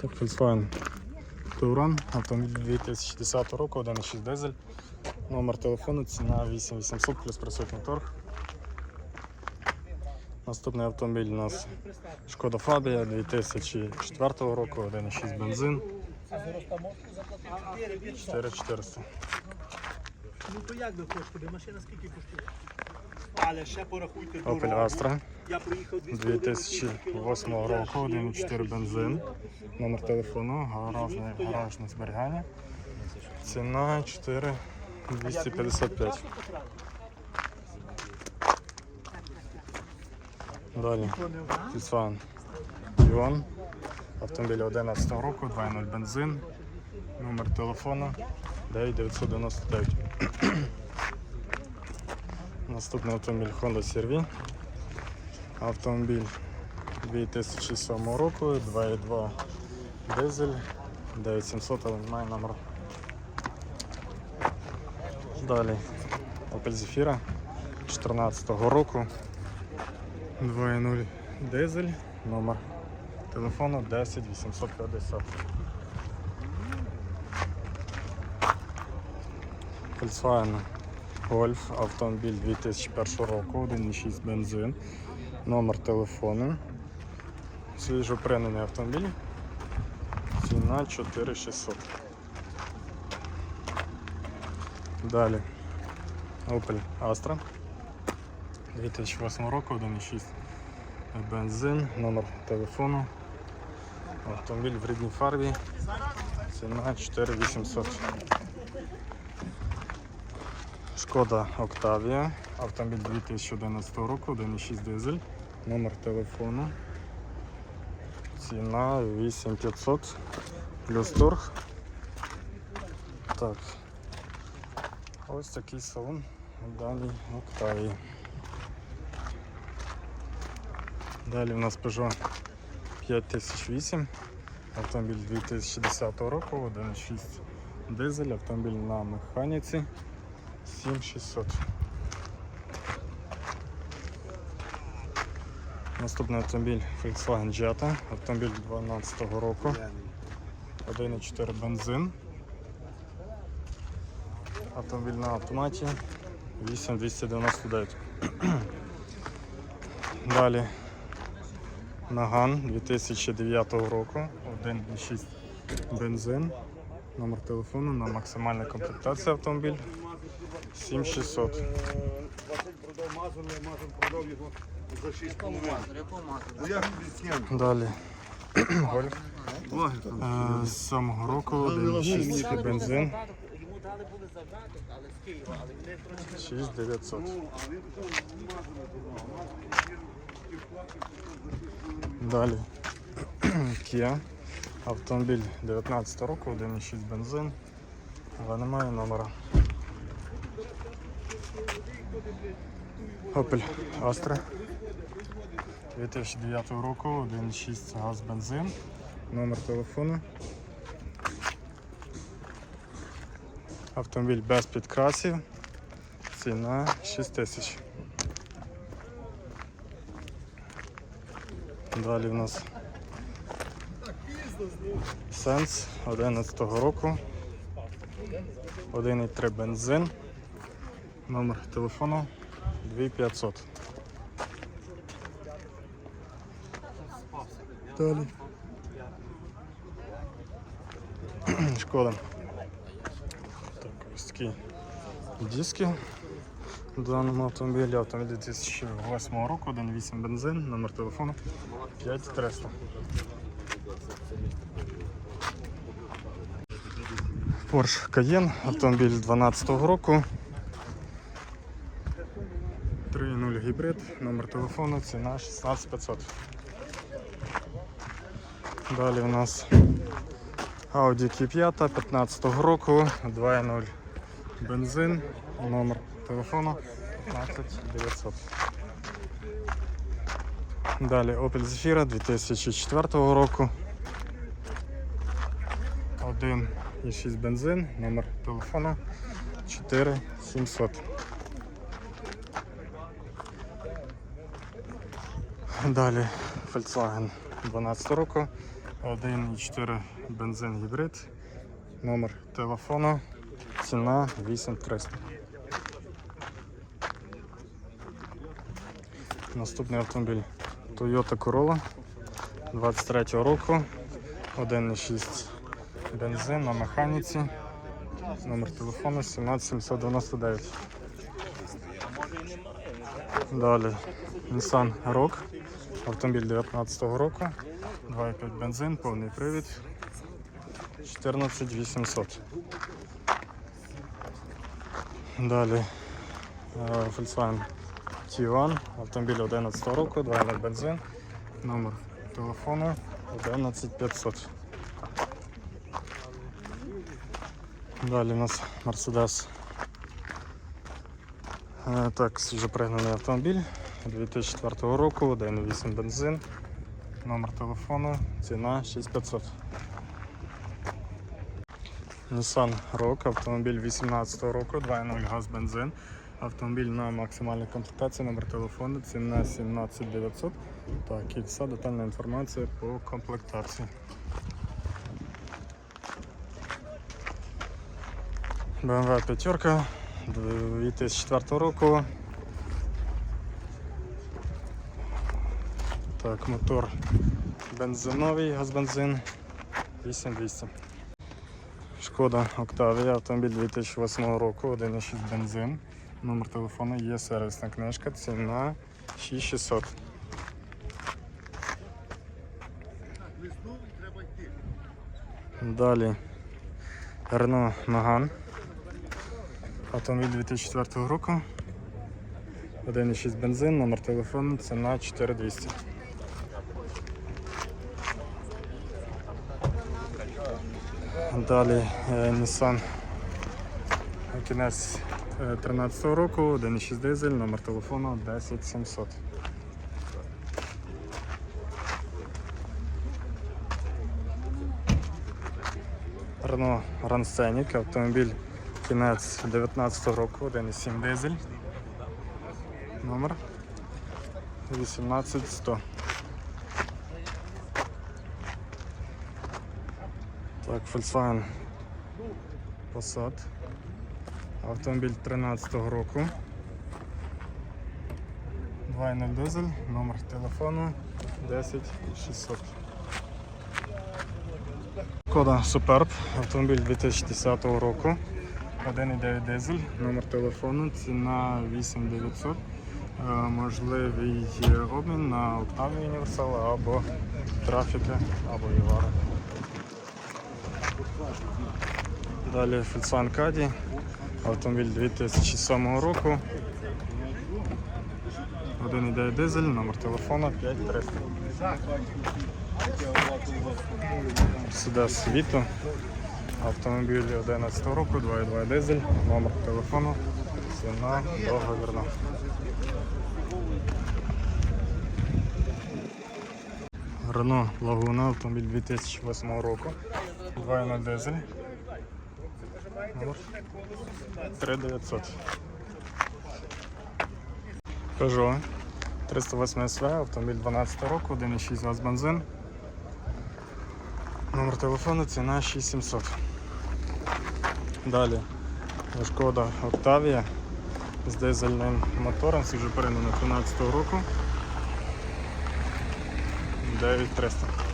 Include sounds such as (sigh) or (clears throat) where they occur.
Так, Volkswagen Touran, автомобіль 2010 року, 1.6 дизель. Номер телефону, ціна 8800 плюс присутній торг. Наступний автомобіль у нас Шкода Фабія 2004 року, 1.6 бензин. 4400. Ну то як ви коштує? Машина скільки коштує? Але ще порахуйте Opel дорогу. Astra Я проїхав 2008 року, 1.4 бензин. Номер телефону, гаражне, гаражне зберігання. Ціна 4255. Далі. Volkswagen Ion. Автомобіль 11 року, 2.0 бензин. Номер телефону 9999. Наступний автомобіль Honda CR-V. Автомобіль 2007 року, 2.2 дизель, 9700, але немає номер. Далі Opel Zafira 2014 року, 2.0 дизель, номер телефону 10850. Volkswagen Golf, автомобіль 2001 року, 1.6 бензин, номер телефону. Свіжопринений автомобіль. Ціна 4600. Далі Opel Astra 2008 року, 1.6 бензин, номер телефону. Автомобіль в рідній фарбі. Ціна 4800. Шкода Октавія, автомобіль 2011 року, 1.6 дизель, номер телефону. Ціна 8500 плюс торг. Так. Ось такий салон у даній Октавії. Далі у нас Peugeot 5008, автомобіль 2010 року, 1.6 дизель, автомобіль на механіці. 7600. Наступний автомобіль Volkswagen Jetta, автомобіль 2012 року, 1.4 бензин. Автомобіль на автоматі 8299. (clears throat) Далі Наган 2009 року, 1.6 бензин. Номер телефону на максимальна комплектація автомобіль 7600. Василь продав мазур, мазур продав його за 6,5. Ну? Далі Гольф е, з 7 року, 1.6 бензин, Йому дали були завдаток, але з Києва, але вони трошки 6900. А він що мазур продав? Далі (clears throat) Kia. Автомобіль 19 року, 1.6 бензин, але немає номера. Opel Astra 2009 року, 1.6 газ бензин, номер телефону. Автомобіль без підкрасів, ціна 6 тисяч. Далі в нас Сенс 11 року. 1,3 бензин. Номер телефону 2500. Далі. (clears throat) Шкода. Так, ось такі диски даному автомобілі. Автомобіль 2008 року, 1,8 бензин, номер телефону 5300. Porsche Cayenne, автомобіль 2012 року. Гібрид, номер телефону, ціна 16500. Далі у нас Audi Q5 15 року, 2.0 бензин, номер телефону 15900. Далі Opel Zafira 2004 року. 1,6 бензин, номер телефону 4700. Далі Volkswagen 12 року, 1,4 бензин гібрид. Номер телефону. Ціна 8300. Наступний автомобіль Toyota Corolla 23 року. 1,6 бензин на механіці. Номер телефону 17799. Далі Nissan Rogue. Автомобіль 19 року. 2,5 бензин, повний привід. 14800. Далі е, Volkswagen T1, автомобіль 11 року, 2,0 бензин, номер телефону 11500. Далі у нас Mercedes. Е, Так, свіжопригнаний автомобіль 2004 року, 1,8 бензин, номер телефону, ціна 6500. Nissan Rogue, автомобіль 18 року, 2.0 газ бензин. Автомобіль на максимальній комплектації, номер телефону, ціна 17900. Так, і детальна інформація по комплектації. BMW 5 2004 року. Так, мотор бензиновий, газ-бензин 8200. Шкода Octavia, автомобіль 2008 року, 1,6 бензин. Номер телефону є сервісна книжка, ціна 6600. Далі Renault Megane. Автомобіль 2004 року. 1,6 бензин, номер телефону, ціна 4200. Далі е, Nissan кінець 13 року, 1,6 дизель, номер телефону 10700. Renault Grand Scenic, автомобіль кінець 19 року, 1,7 дизель. Номер 18100. Так, Volkswagen Passat. Автомобіль 13 року. 2.0 дизель, номер телефону 10600. Шкода Superb, автомобіль 2010 року. 1.9 дизель, номер телефону, ціна 8900. Е, Можливий обмін на Octavia Universal або Трафіка, або Євара. Далі Volkswagen Caddy, автомобіль 2007 року. 1,9 дизель, номер телефону 5300. Mercedes Vito, автомобіль 11 року, 2,2 дизель, номер телефону, ціна договірна. Renault Laguna, автомобіль 2008 року, 2,0 дизель. Номер 3900. Peugeot 308 SV, автомобіль 12 року, 1,6 газ бензин. Номер телефону, ціна 6700. Далі Шкода Octavia з дизельним мотором, свіжопоринено 13 року. 9300.